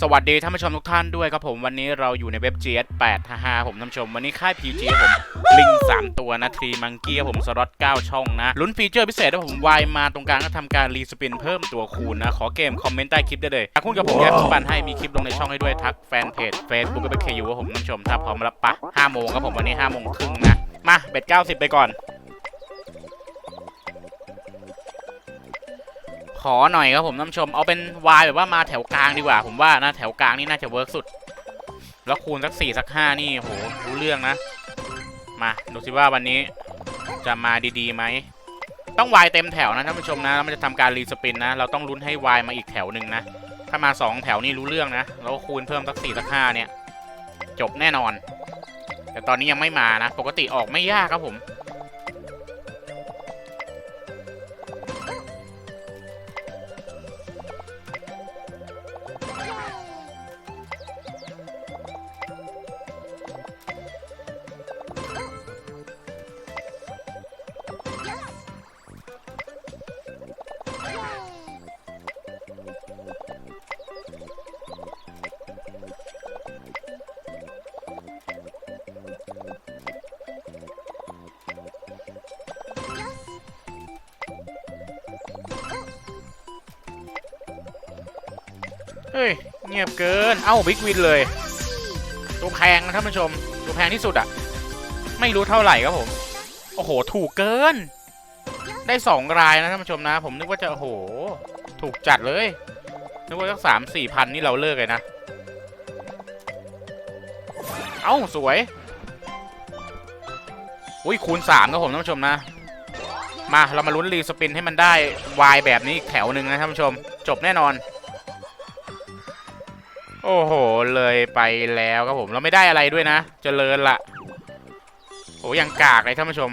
สวัสดีท่านผู้ชมทุกท่านด้วยครับผมวันนี้เราอยู่ในเว็บ GS 8 5ผมท่านผู้ชม วันนี้ค่าย PG ผม ลิง 3 ตัวนะทรีมังกี้ผมสล็อต9 ช่องนะ ลุ้นฟีเจอร์พิเศษนะผมวายมาตรงกลางก็ทำการรีสปินเพิ่มตัวคูณนะ ขอเกมคอมเมนต์ใต้คลิปได้เลยถ้าคุณกับผมแยกปันให้มีคลิปลงในช่องให้ด้วยทักแฟนเพจ Facebook ก็เป็นเคยูครับผมท่านผู้ชมถ้าพร้อมแล้วปะ5โมงครับผมวันนี้5โมงครึ่งนะมาเบ็ด90 ไปก่อน ขอหน่อยครับผมท่านผู้ชมเอาเป็นวายแบบว่ามาแถวกลางดีกว่า ผมว่านะแถวกลางนี่น่าจะเวิร์กสุด แล้วคูณสักสี่สักห้านี่โหรู้เรื่องนะ มาดูสิว่าวันนี้จะมาดีๆไหมต้องวายเต็มแถวนะท่านผู้ชมนะแล้วมันจะทำการรีสปินนะ เราต้องลุ้นให้วายมาอีกแถวหนึ่งนะ ถ้ามาสองแถวนี่รู้เรื่องนะ แล้วคูณเพิ่มสักสี่สักห้าเนี่ย จบแน่นอน แต่ตอนนี้ยังไม่มานะ ปกติออกไม่ยากครับผม เฮ้ย เงียบเกิน เอ้าบิ๊กวินเลย ตัวแพงนะท่านผู้ชม ตัวแพงที่สุดอะไม่รู้เท่าไหร่ครับผม โอ้โห ถูกเกิน ได้สองรายนะท่านผู้ชมนะ ผมนึกว่าจะ โอ้โห ถูกจัดเลย นึกว่าสักสามสี่พันนี่เราเลิกเลยนะ เอ้า สวย อุ้ย คูณสามครับผมท่านผู้ชมนะ มา เรามาลุ้นรีสปินให้มันได้วายแบบนี้อีกแถวหนึ่งนะท่านผู้ชม จบแน่นอน โอ้โห เลยไปแล้วครับผม เราไม่ได้อะไรด้วยนะเจริญละโอ้ยังกากเลยท่านผู้ชม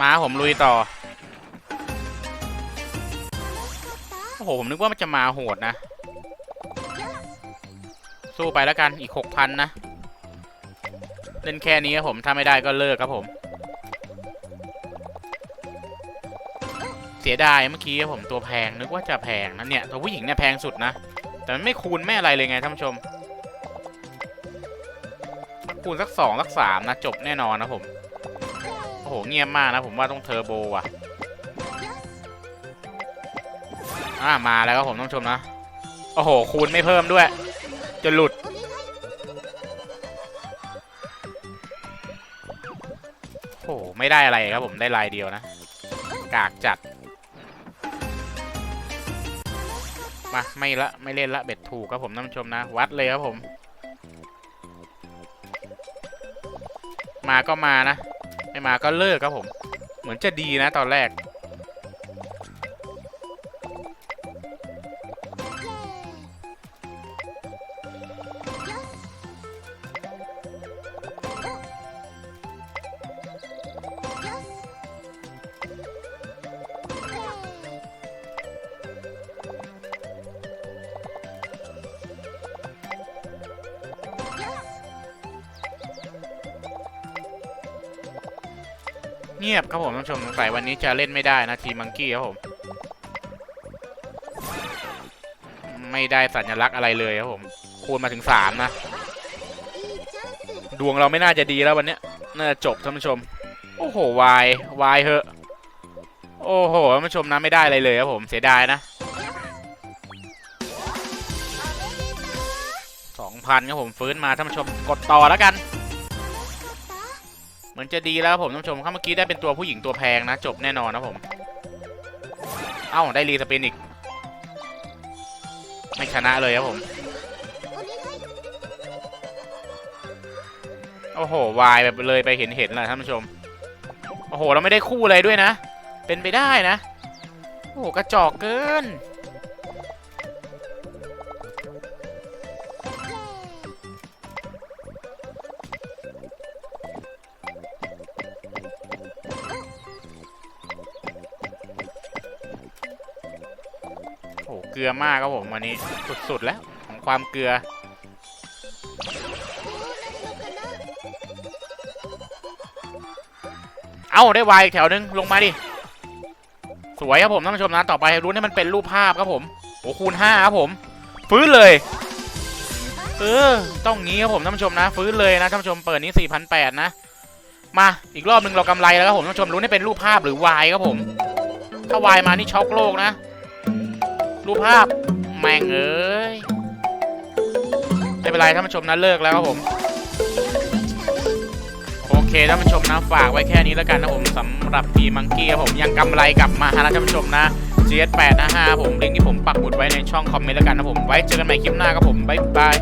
มาผมลุยต่อ โอ้โห ผมนึกว่ามันจะมาโหดนะ สู้ไปแล้วกันอีกหกพันนะ เล่นแค่นี้ครับผม ถ้าไม่ได้ก็เลิกครับผม เสียดายเมื่อกี้ครับผมตัวแพงนึกว่าจะแพงนะเนี่ย ตัวผู้หญิงเนี่ยแพงสุดนะ แต่มันไม่คูณไม่อะไรเลยไงท่านผู้ชม คูณสักสองสักสามนะจบแน่นอนนะผม โอ้โหเงียบมากนะผมว่าต้องเทอร์โบว่ะอ่ามาแล้วครับผมท่านผู้ชมนะ โอ้โห คูณไม่เพิ่มด้วย จะหลุดโอ้โหไม่ได้อะไรครับผมได้ลายเดียวนะ กากจัด มาไม่ละไม่เล่นละเบ็ดถูกครับผมท่านผู้ชมนะ วัดเลยครับผม มาก็มานะ ไม่มาก็เลิกครับผม เหมือนจะดีนะตอนแรก เงียบครับผมท่านผู้ชมสงสัยวันนี้จะเล่นไม่ได้นะทีมังกี้ครับผม ไม่ได้สัญลักษณ์อะไรเลยครับผม คูณมาถึงสามนะ ดวงเราไม่น่าจะดีแล้ววันนี้น่าจะจบท่านผู้ชม โอ้โหวายวายเหอะ โอ้โหท่านผู้ชมนะไม่ได้อะไรเลยครับผมเสียดายนะสองพันครับผมฟื้นมาท่านผู้ชมกดต่อแล้วกัน มือนจะดีแล้วครับผมท่านผู้ชมครับเมื่อกี้ได้เป็นตัวผู้หญิงตัวแพงนะ จบแน่นอนนะผม เอ้าได้รีสปินอีก ไม่ชนะเลยครับผม โอ้โห วายแบบเลยไปเห็นเห็นเลยท่านผู้ชม โอ้โห เราไม่ได้คู่อะไรด้วยนะ เป็นไปได้นะ โอ้โห กระจอกเกิน เกลือมากครับผมวันนี้สุดๆแล้วของความเกลือ เอ้าได้วายอีกแถวนึงลงมาดิ สวยครับผมท่านผู้ชมนะต่อไปรุ้นให้มันเป็นรูปภาพครับผมโอ้คูณห้าครับผมฟื้นเลยเออต้องงี้ครับผมท่านผู้ชมนะ ฟื้นเลยนะท่านผู้ชมเปิดนี้4,800นะมาอีกรอบหนึ่งเรากำไรแล้วครับผมท่านผู้ชมรู้นี่เป็นรูปภาพหรือวายครับผมถ้าวายมานี่ช็อกโลกนะ รูปภาพ แม่งเอ้ย ไม่เป็นไรท่านผู้ชมนะเลิกแล้วครับผม โอเคท่านผู้ชมนะฝากไว้แค่นี้แล้วกันนะผมสำหรับทีมังกี้ครับผมยังกำไรกลับมานะท่านผู้ชมนะ GS8 นะฮะผมลิงก์ที่ผมปักหมุดไว้ในช่องคอมเมนต์แล้วกันนะผมไว้เจอกันใหม่คลิปหน้าครับผมบ๊ายบาย